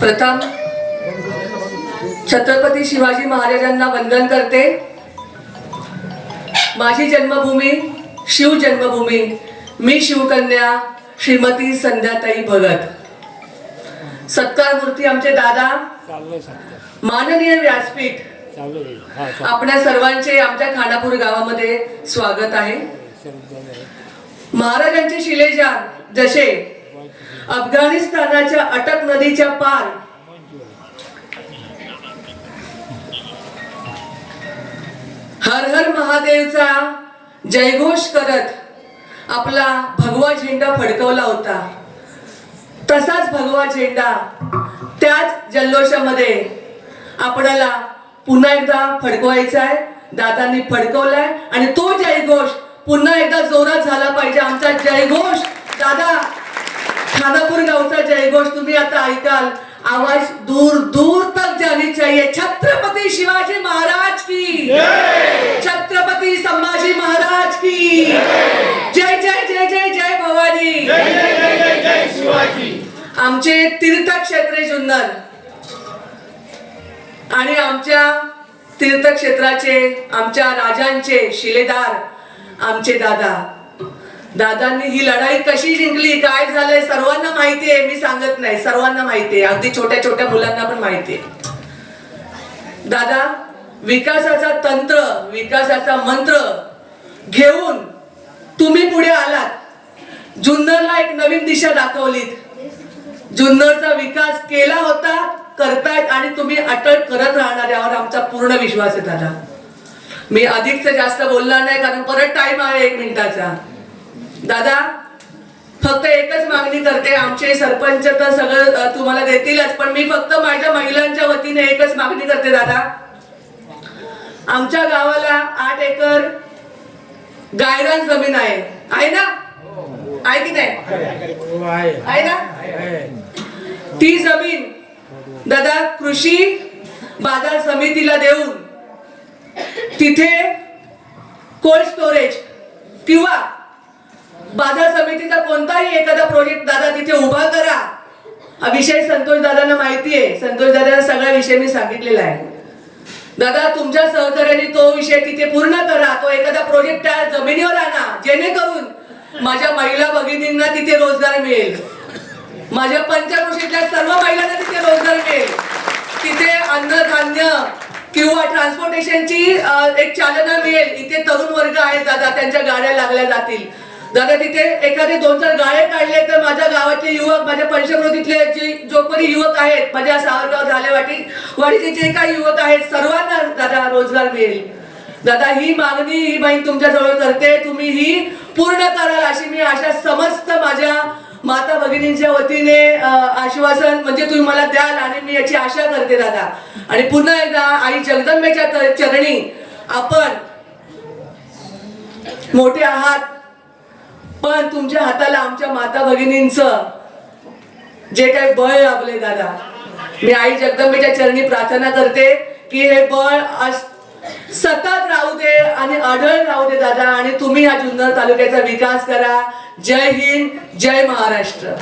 प्रथम छत्रपती शिवाजी महाराजांना वंदन करते. माझी जन्मभूमी शिव जन्मभूमी मी शिवकन्या श्रीमती संध्याताई भगत. सत्कार मूर्ती आमचे दादा. माननीय व्यासपीठ. आपल्या सर्वांचे आमच्या खानापूर गावामध्ये स्वागत आहे. महाराजांचे शिलेजान जसे अफगाणिस्तानाच्या अटक नदीच्या पार. हर हर महादेवचा जयघोष करत आपला भगवा झेंडा फडकवला होता. तसाच भगवा झेंडा त्याच जल्लोषामध्ये आपल्याला पुन्हा एकदा फडकवायचा आहे. दादांनी फडकवलाय आणि तो जयघोष पुन्हा एकदा जोरात झाला पाहिजे. आमचा जयघोष दादा! खानापूर गावचा जयघोष तुम्ही आता ऐकाल. आवाज दूर दूर तक जानी चाहिए. छत्रपती शिवाजी महाराज की. छत्रपती संभाजी महाराज की. जय जय जय जय जय भवानी. आमचे तीर्थक्षेत्रे जुन्नर आणि आमच्या तीर्थक्षेत्राचे आमच्या राजांचे शिलेदार आमचे दादा. दादांनी ही लढाई कशी जिंकली? काय झालंय? सर्वांना माहिती आहे मी सांगत नाही. सर्वांना माहिती आहे. अगदी छोट्या छोट्या मुलांना पण माहिती आहे. दादा विकासाचा तंत्र विकासाचा मंत्र घेऊन तुम्ही पुढे आलात. जुन्नरला एक नवीन दिशा दाखवलीत. जुन्नरचा विकास केला होता करतायत आणि तुम्ही अटळ करत राहणार यावर आमचा पूर्ण विश्वास आहे दादा. मी अधिकच जास्त बोलणार नाही कारण परत टाइम आहे एक मिनिटाचा. दादा फक्त एकच मागणी करते आमचे सरपंच तर सगळं तुम्हाला देतीलच पण मी फक्त माझ्या महिलांच्या वतीने एकच मागणी करते दादा. आमच्या गावाला आठ एकर गायरान जमीन आहे. आहे ना? आहे की नाही? आहे ना? ती जमीन दादा कृषी बाजार समितीला देऊन तिथे कोल्ड स्टोरेज किंवा बाजार समितीचा कोणताही एखादा प्रोजेक्ट दादा तिथे उभा करा. हा विषय संतोष दादांना माहिती आहे. संतोष दादांना सगळा विषय मी सांगितलेला आहे. दादा तुमच्या सहकार्याने तो विषय तिथे पूर्ण करा. तो एखादा प्रोजेक्ट त्या जमिनीवर आणा. जेणेकरून माझ्या महिला भगिनींना तिथे रोजगार मिळेल. माझ्या पंचक्रोशीतल्या सर्व महिलांना तिथे रोजगार मिळेल. तिथे अन्नधान्य किंवा ट्रान्सपोर्टेशनची एक चालना मिळेल. इथे तरुण वर्ग आहेत दादा. त्यांच्या गाड्या लागल्या जातील. दादा तिथे एखादे दोन चार गाळे काढले तर माझ्या गावाचे युवक माझ्या पंचकृतीतले जे जो कोणी युवक आहेत माझ्या सावरगाव झालेवाटी वाडीचे जे काही युवक आहेत सर्वांना दादा रोजगार मिळेल. दादा ही मागणी ही बहीण तुमच्या जवळ करते. तुम्ही ही पूर्ण कराल अशी मी आशा समस्त माझ्या माता भगिनींच्या वतीने आश्वासन म्हणजे तुम्ही मला द्याल आणि मी याची आशा करते दादा. आणि पुन्हा एकदा आई जगदंबेच्या चरणी आपण मोठे आहात. पण तुमच्या हाताला आमच्या माता भगिनींच जे काही बळ लाभले दादा मी आई जगदंबेच्या चरणी प्रार्थना करते की हे बळ सतत राहू दे आणि आढळ राहू दे दादा आणि तुम्ही या जुन्नर तालुक्याचा विकास करा. जय हिंद जय महाराष्ट्र.